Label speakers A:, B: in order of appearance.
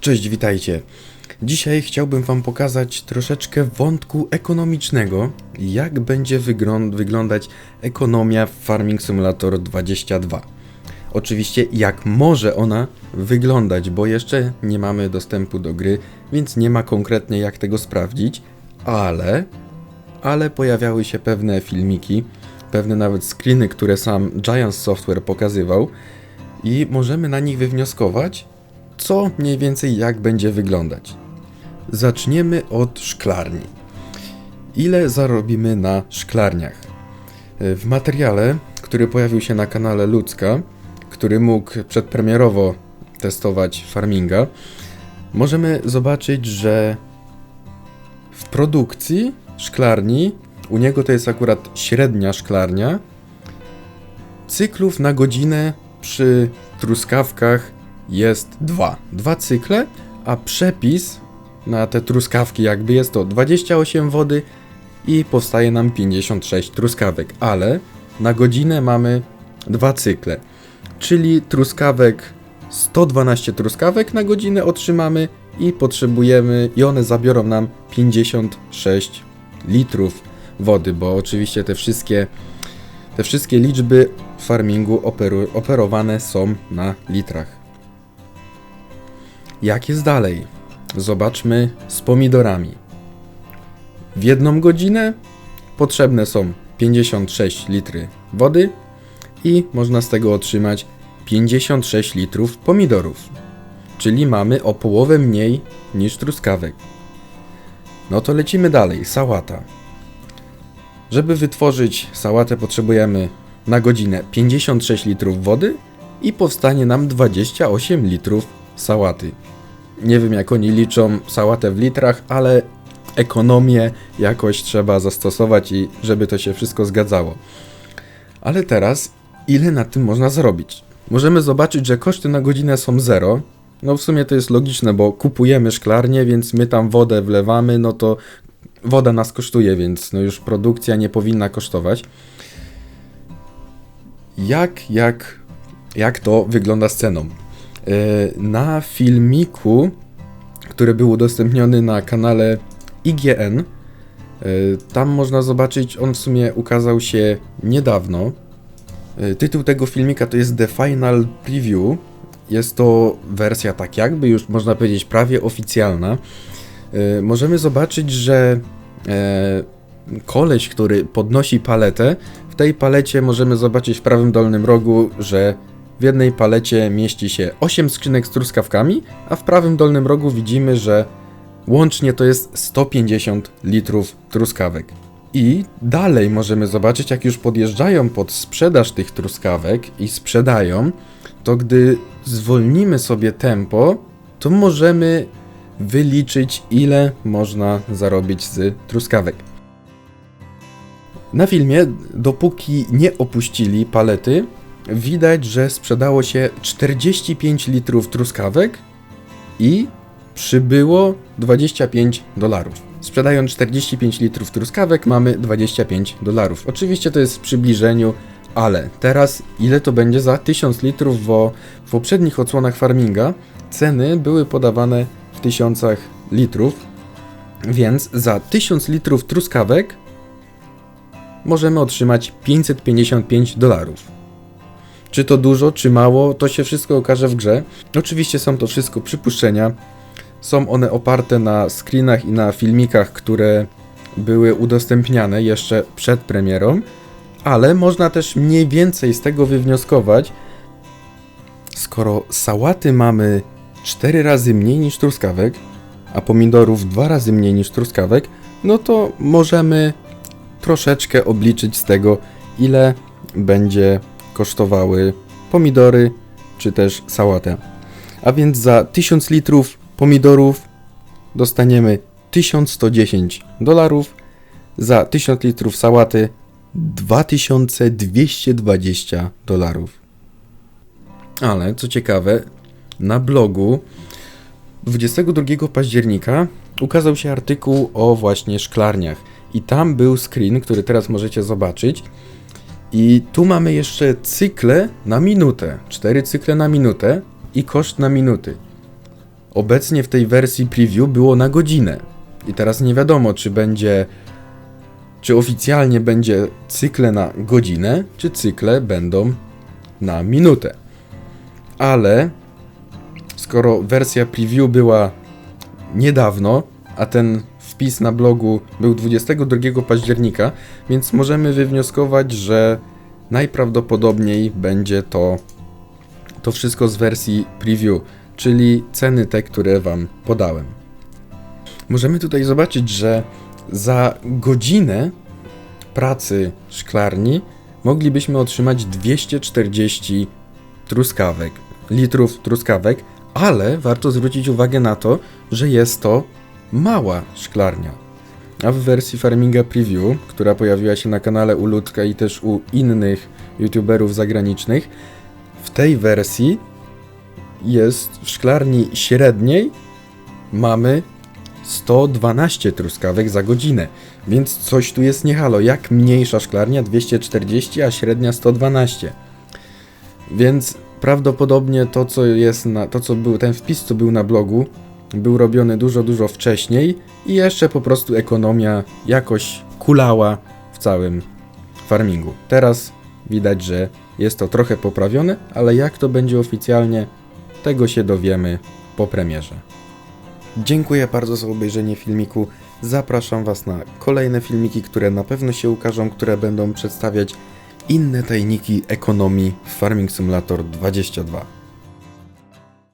A: Cześć, witajcie. Dzisiaj chciałbym Wam pokazać troszeczkę wątku ekonomicznego, jak będzie wyglą- wyglądać ekonomia w Farming Simulator 22. Oczywiście, jak może ona wyglądać, bo jeszcze nie mamy dostępu do gry, więc nie ma konkretnie jak tego sprawdzić, ale, ale pojawiały się pewne filmiki, pewne nawet screeny, które sam Giant Software pokazywał i możemy na nich wywnioskować, co mniej więcej jak będzie wyglądać. Zaczniemy od szklarni. Ile zarobimy na szklarniach? W materiale, który pojawił się na kanale Ludzka, który mógł przedpremierowo testować farminga, możemy zobaczyć, że w produkcji szklarni, u niego to jest akurat średnia szklarnia, cyklów na godzinę przy truskawkach jest dwa. Dwa cykle, a przepis na te truskawki jakby jest to 28 wody i powstaje nam 56 truskawek, ale na godzinę mamy dwa cykle. Czyli truskawek 112 truskawek na godzinę otrzymamy i potrzebujemy i one zabiorą nam 56 litrów wody, bo oczywiście te wszystkie te wszystkie liczby w farmingu operu, operowane są na litrach. Jak jest dalej? Zobaczmy z pomidorami. W jedną godzinę potrzebne są 56 litry wody i można z tego otrzymać 56 litrów pomidorów. Czyli mamy o połowę mniej niż truskawek. No to lecimy dalej. Sałata. Żeby wytworzyć sałatę potrzebujemy na godzinę 56 litrów wody i powstanie nam 28 litrów sałaty. Nie wiem jak oni liczą sałatę w litrach, ale ekonomię jakoś trzeba zastosować i żeby to się wszystko zgadzało. Ale teraz ile na tym można zarobić? Możemy zobaczyć, że koszty na godzinę są 0. No w sumie to jest logiczne, bo kupujemy szklarnię, więc my tam wodę wlewamy, no to woda nas kosztuje, więc no już produkcja nie powinna kosztować. Jak, jak, jak to wygląda z ceną? Yy, Na filmiku, który był udostępniony na kanale IGN, yy, tam można zobaczyć, on w sumie ukazał się niedawno. Yy, Tytuł tego filmika to jest The Final Preview. Jest to wersja tak jakby już można powiedzieć prawie oficjalna. Możemy zobaczyć, że e, koleś, który podnosi paletę, w tej palecie możemy zobaczyć w prawym dolnym rogu, że w jednej palecie mieści się 8 skrzynek z truskawkami, a w prawym dolnym rogu widzimy, że łącznie to jest 150 litrów truskawek. I dalej możemy zobaczyć, jak już podjeżdżają pod sprzedaż tych truskawek i sprzedają, to gdy zwolnimy sobie tempo, to możemy wyliczyć, ile można zarobić z truskawek. Na filmie, dopóki nie opuścili palety, widać, że sprzedało się 45 litrów truskawek i przybyło 25 dolarów. Sprzedając 45 litrów truskawek, mamy 25 dolarów. Oczywiście to jest w przybliżeniu, ale teraz ile to będzie za 1000 litrów, bo w poprzednich odsłonach farminga ceny były podawane w tysiącach litrów, więc za 1000 litrów truskawek możemy otrzymać 555 dolarów. Czy to dużo, czy mało, to się wszystko okaże w grze. Oczywiście są to wszystko przypuszczenia. Są one oparte na screenach i na filmikach, które były udostępniane jeszcze przed premierą, ale można też mniej więcej z tego wywnioskować, skoro sałaty mamy 4 razy mniej niż truskawek, a pomidorów 2 razy mniej niż truskawek, no to możemy troszeczkę obliczyć z tego, ile będzie kosztowały pomidory czy też sałatę. A więc za 1000 litrów pomidorów dostaniemy 1110 dolarów, za 1000 litrów sałaty 2220 dolarów. Ale co ciekawe, na blogu 22 października ukazał się artykuł o właśnie szklarniach. I tam był screen, który teraz możecie zobaczyć. I tu mamy jeszcze cykle na minutę. Cztery cykle na minutę i koszt na minuty. obecnie w tej wersji preview było na godzinę. I teraz nie wiadomo, czy będzie, czy oficjalnie będzie cykle na godzinę, czy cykle będą na minutę. Ale skoro wersja preview była niedawno, a ten wpis na blogu był 22 października, więc możemy wywnioskować, że najprawdopodobniej będzie to to wszystko z wersji preview, czyli ceny te, które Wam podałem. Możemy tutaj zobaczyć, że za godzinę pracy szklarni moglibyśmy otrzymać 240 truskawek, litrów truskawek, ale warto zwrócić uwagę na to, że jest to mała szklarnia. A w wersji Farminga Preview, która pojawiła się na kanale u Ludka i też u innych youtuberów zagranicznych, w tej wersji jest w szklarni średniej mamy 112 truskawek za godzinę, więc coś tu jest niehalo. Jak mniejsza szklarnia 240, a średnia 112. Więc prawdopodobnie to, co jest na, to, co był, ten wpis, co był na blogu, był robiony dużo, dużo wcześniej i jeszcze po prostu ekonomia jakoś kulała w całym farmingu. Teraz widać, że jest to trochę poprawione, ale jak to będzie oficjalnie, tego się dowiemy po premierze. Dziękuję bardzo za obejrzenie filmiku. Zapraszam Was na kolejne filmiki, które na pewno się ukażą, które będą przedstawiać inne tajniki ekonomii w Farming Simulator 22.